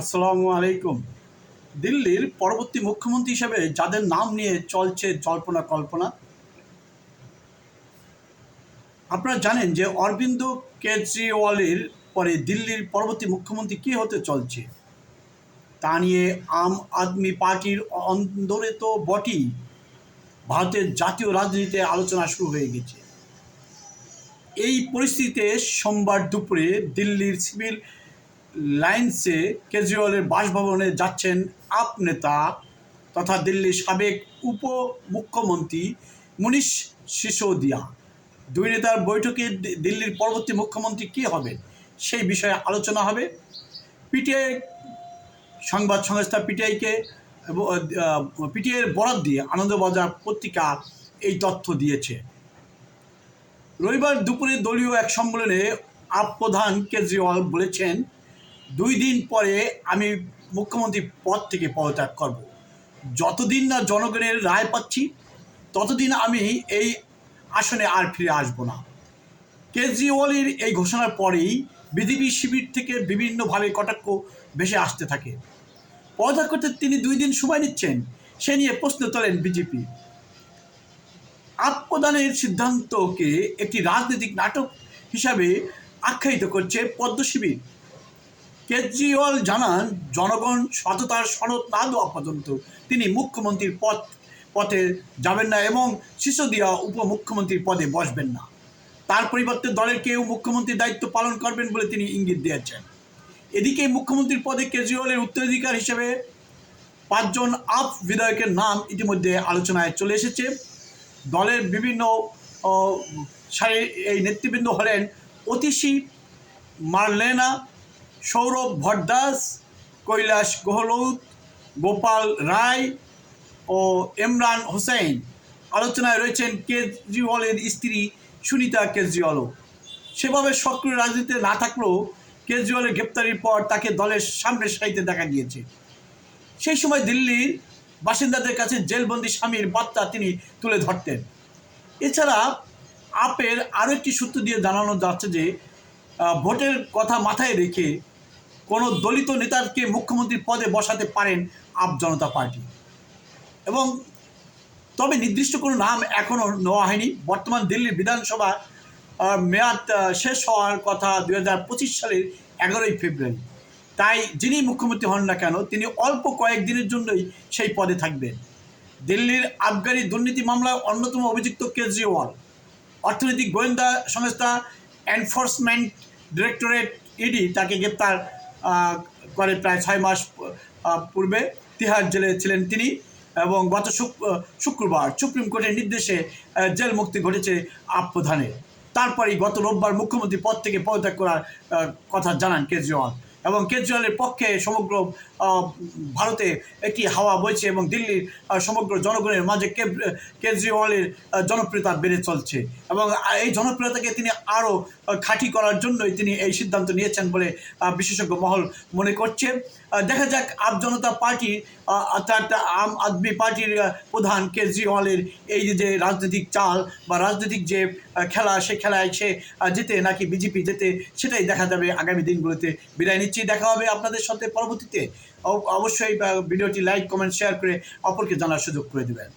আসসালামু আলাইকুম। দিল্লির পরবর্তী মুখ্যমন্ত্রী হিসেবে যাদের নাম নিয়ে চলছে জল্পনা কল্পনা, আপনারা জানেন যে অরবিন্দ কেজরিওয়ালের পরে দিল্লির পরবর্তী মুখ্যমন্ত্রী কে হতে চলছে? তা নিয়ে আম আদমি পার্টির অন্দরে তো বটেই। ভারতের জাতীয় রাজনীতিতে আলোচনা শুরু হয়ে গেছে। এই পরিস্থিতিতে সোমবার দুপুরে দিল্লির সিভিল লাইন্সে কেজরিওয়ালের বাসভবনে যাচ্ছেন আপ নেতা তথা দিল্লির সাবেক উপ মুখ্যমন্ত্রী মনীষ সিসোদিয়া। দুই নেতার বৈঠকে দিল্লির পরবর্তী মুখ্যমন্ত্রী কে হবেন সেই বিষয়ে আলোচনা হবে। পিটিআই সংবাদ সংস্থা পিটিআইকে পিটিআইয়ের বরাদ দিয়ে আনন্দবাজার পত্রিকা এই তথ্য দিয়েছে। রবিবার দুপুরে দলীয় এক সম্মেলনে আপ প্রধান কেজরিওয়াল বলেছেন দুই দিন পরে আমি মুখ্যমন্ত্রী পদ থেকে পদত্যাগ করব। যতদিন না জনগণের রায় পাচ্ছি, ততদিন আমি এই আসনে আর ফিরে আসব না। কেজরিওয়ালের এই ঘোষণার পরেই বিজেপি শিবির থেকে বিভিন্নভাবে কটাক্ষ ভেসে আসতে থাকে। পদত্যাগ করতে তিনি দুই দিন সময় নিচ্ছেন, সে নিয়ে প্রশ্ন তোলেন বিজেপি। আত্মদানের সিদ্ধান্তকে একটি রাজনৈতিক নাটক হিসাবে আখ্যায়িত করছে পদ্ম শিবির। কেজরিওয়াল জানান, জনগণ সততার সনদ না দেওয়া পর্যন্ত তিনি মুখ্যমন্ত্রীর পদ পথে যাবেন না এবং সিসোদিয়া উপমুখ্যমন্ত্রীর পদে বসবেন না। তার পরিবর্তে দলের কেউ মুখ্যমন্ত্রীর দায়িত্ব পালন করবেন বলে তিনি ইঙ্গিত দিয়েছেন। এদিকে মুখ্যমন্ত্রীর পদে কেজরিওয়ালের উত্তরাধিকার হিসেবে পাঁচজন আপ বিধায়কের নাম ইতিমধ্যে আলোচনায় চলে এসেছে। দলের বিভিন্ন সারি- এই নেতৃবৃন্দ হলেন অতিশী মার্লেনা সৌরভ ভট্টাস কৈলাস গহলৌত গোপাল রায় ও ইমরান হোসেন। আলোচনায় রয়েছেন কেজরিওয়ালের স্ত্রী সুনিতা কেজরিওয়ালও। সেভাবে সক্রিয় রাজনীতিতে না থাকলেও কেজরিওয়ালের গ্রেপ্তারির পর তাকে দলের সামনে সাইতে দেখা গিয়েছে। সেই সময় দিল্লির বাসিন্দাদের কাছে জেলবন্দি স্বামীর বার্তা তিনি তুলে ধরতেন। এছাড়া আপের আরও একটি সূত্র দিয়ে জানানো যাচ্ছে যে ভোটের কথা মাথায় রেখে কোনো দলিত নেতাকে মুখ্যমন্ত্রীর পদে বসাতে পারেন আপ জনতা পার্টি। এবং তবে নির্দিষ্ট কোনো নাম এখনও নেওয়া হয়নি। বর্তমান দিল্লির বিধানসভা মেয়াদ শেষ হওয়ার কথা দু হাজার পঁচিশ সালের এগারোই ফেব্রুয়ারি। তাই যিনি মুখ্যমন্ত্রী হন না কেন, তিনি অল্প কয়েকদিনের জন্যই সেই পদে থাকবেন। দিল্লির আবগারি দুর্নীতি মামলায় অন্যতম অভিযুক্ত কেজরিওয়াল, অর্থনৈতিক গোয়েন্দা সংস্থা এনফোর্সমেন্ট ডিরেক্টরেট ইডি তাকে গ্রেপ্তার করে প্রায় ছয় মাস পূর্বে তিহার জেলে ছিলেন তিনি এবং গত শুক্রবার সুপ্রিম কোর্টের নির্দেশে জেল মুক্তি ঘটেছে আপ প্রধানের তারপরেই গত রোববার মুখ্যমন্ত্রী পদ থেকে পদত্যাগ করার কথা জানান কেজরিওয়াল। এবং কেজরিওয়ালের পক্ষে সমগ্র ভারতে একটি হাওয়া বইছে এবং দিল্লির সমগ্র জনগণের মাঝে কেজরিওয়ালের জনপ্রিয়তা বেড়ে চলছে। এবং এই জনপ্রিয়তাকে তিনি আরও খাঁটি করার জন্যই তিনি এই সিদ্ধান্ত নিয়েছেন বলে বিশেষজ্ঞ মহল মনে করছে। দেখা যাক আপ জনতা পার্টি অর্থাৎ আম আদমি পার্টির প্রধান কেজরিওয়ালের এই যে- রাজনৈতিক চাল বা রাজনৈতিক যে খেলা, সে খেলায় সে জিতে নাকি বিজেপি যেতে সেটাই দেখা যাবে আগামী দিনগুলোতে বিদায় নিচ্ছি। দেখা হবে আপনাদের সাথে পরবর্তীতে। অবশ্যই ভিডিওটি লাইক কমেন্ট শেয়ার করে অপরকে জানার সুযোগ করে দেবেন।